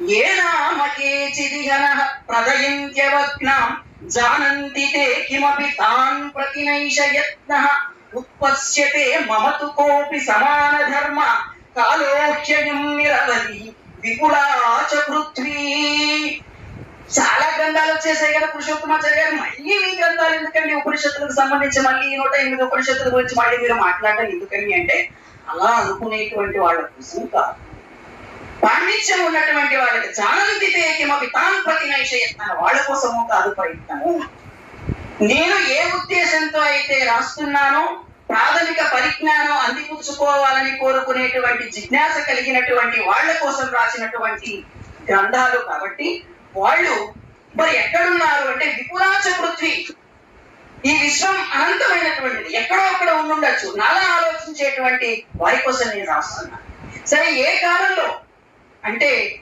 ఏనామకేచిదిహన ప్రదయంత్యవగ్నాం జానంతి తే కిమపి తాన్ ప్రతినైషయత్నః ఉత్పశ్యతే మమతు కోపి సమాన ధర్మ కాలోహ్యయం నిరవధి విపులాచ పృథ్వీ చాలా గ్రంథాలు వచ్చేసాయి కదా పురుషోత్తమాచార్య గారు. మళ్ళీ మీ గ్రంథాలు ఎందుకండి? ఉపనిషత్తులకు సంబంధించి మళ్ళీ నూట ఎనిమిది ఉపనిషత్తుల గురించి మళ్ళీ మీరు మాట్లాడడం ఎందుకని అంటే అలా అనుకునేటువంటి వాళ్ళ కోసం కాదు. పాండిత్యం ఉన్నటువంటి వాళ్ళకి జానంతితే కిమపి తాన్ వాళ్ళ కోసము కాదు ప్రయత్నము. నేను ఏ ఉద్దేశంతో అయితే రాస్తున్నానో ప్రాథమిక పరిజ్ఞానం అందిపుచ్చుకోవాలని కోరుకునేటువంటి జిజ్ఞాస కలిగినటువంటి వాళ్ళ కోసం రాసినటువంటి గ్రంథాలు కాబట్టి వాళ్ళు మరి ఎక్కడున్నారు అంటే విపురాచ పృథ్వీ. ఈ విశ్వం అనంతమైనటువంటిది. ఎక్కడో అక్కడ ఉండుండొచ్చు. నాలా ఆలోచించేటువంటి వారి కోసం నేను రాస్తున్నాను. సరే ఏ కాలంలో అంటే